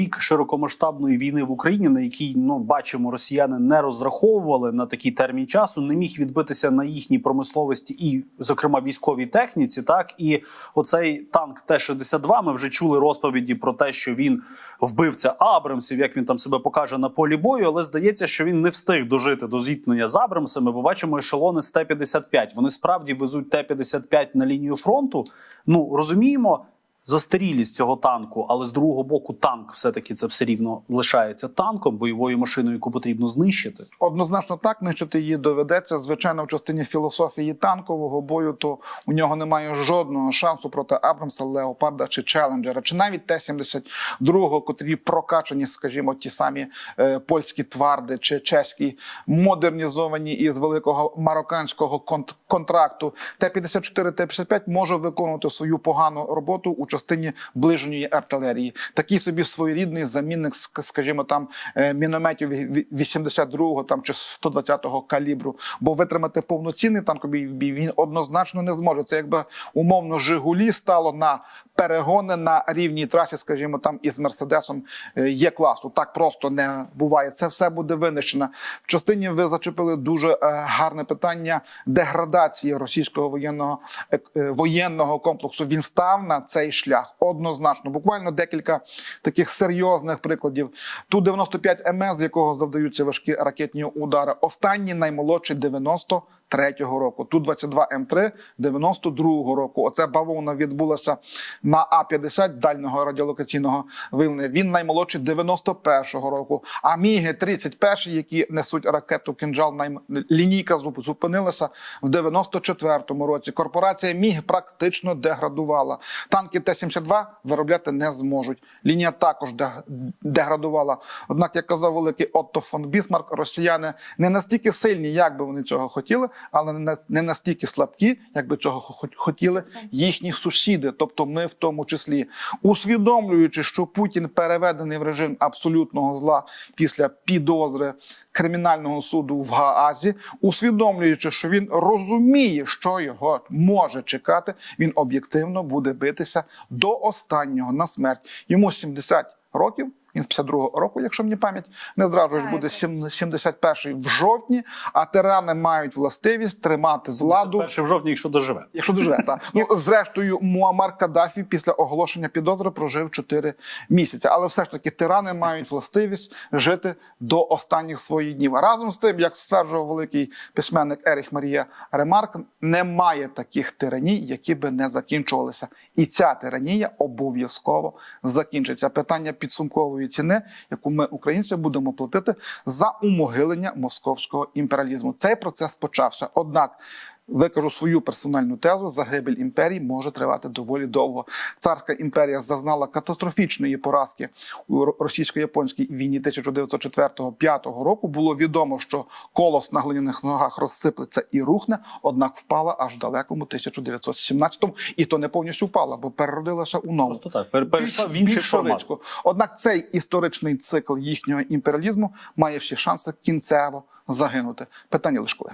рік широкомасштабної війни в Україні, на який ну бачимо, росіяни не розраховували на такий термін часу, не міг відбитися на їхній промисловості і, зокрема, військовій техніці. Так і оцей танк Т-62, Ми вже чули розповіді про те, що він вбивця Абрамсів, як він там себе покаже на полі бою. Але здається, що він не встиг дожити до зіткнення з Абрамсами. Бо бачимо ешелони з Т-55. Вони справді везуть Т-55 на лінію фронту. Ну розуміємо застарілість цього танку, але з другого боку, танк все-таки це все рівно лишається танком, бойовою машиною, яку потрібно знищити. Однозначно так, нищити її доведеться. Звичайно, в частині філософії танкового бою, то у нього немає жодного шансу проти Абрамса, Леопарда чи Челенджера, чи навіть Т-72, котрі прокачані, скажімо, ті самі е, польські тварди чи чеські, модернізовані із великого марокканського конт- контракту. Т-54, Т-55 може виконувати свою погану роботу у частині ближньої артилерії. Такий собі своєрідний замінник, скажімо, там е, мінометів ві- ві- 82-го там чи 120-го калібру. Бо витримати повноцінний танковий бій він однозначно не зможе. Це якби умовно Жигулі стало на перегони на рівній трасі, скажімо, там із Мерседесом е, є класу. Так просто не буває. Це все буде винищено. В частині ви зачепили дуже е, гарне питання деградації російського воєнного е, воєнного комплексу. Він став на цей шлях однозначно. Буквально декілька таких серйозних прикладів. Ту 95 МС, якого завдаються важкі ракетні удари. Останній наймолодший 90 23-го року. Ту 22 М3 92-го року. Оце бавовна відбулася на А-50 дальнього радіолокаційного виявлення. Він наймолодший 91-го року. А Міги 31 які несуть ракету кинжал, найм... лінійка зупинилася в 94-му році. Корпорація Міг практично деградувала. Танки Т-72 виробляти не зможуть. Лінія також дег- деградувала. Однак, як казав великий Отто фон Бісмарк, росіяни не настільки сильні, як би вони цього хотіли, але не, не настільки слабкі, як би цього хотіли їхні сусіди, тобто ми в тому числі, усвідомлюючи, що Путін переведений в режим абсолютного зла після підозри кримінального суду в Гаазі, усвідомлюючи, що він розуміє, що його може чекати, він об'єктивно буде битися до останнього на смерть. Йому 70 років. Він з 52-го року, якщо мені пам'ять не зраджує, буде сім- 71-й в жовтні. А тирани мають властивість тримати владу Перший в жовтні, якщо доживе. Якщо доживе, так. Ну, зрештою, Муаммар Каддафі після оголошення підозри прожив 4 місяці. Але все ж таки тирани мають властивість жити до останніх своїх днів. Разом з тим, як стверджував великий письменник Еріх Марія Ремарк, немає таких тираній, які би не закінчувалися. І ця тиранія обов'язково закінчиться. Питання підсумкової ціни, яку ми, українці, будемо платити за умогилення московського імперіалізму. Цей процес почався. Однак Викажу свою персональну тезу: загибель імперії може тривати доволі довго. Царська імперія зазнала катастрофічної поразки у російсько-японській війні 1904-1905 року. Було відомо, що колос на глиняних ногах розсиплеться і рухне, однак впала аж в далекому 1917-му. І то не повністю впала, бо переродилася у нову. Просто так пер- перейшла в інший формат. Однак цей історичний цикл їхнього імперіалізму має всі шанси кінцево загинути. Питання лише коли.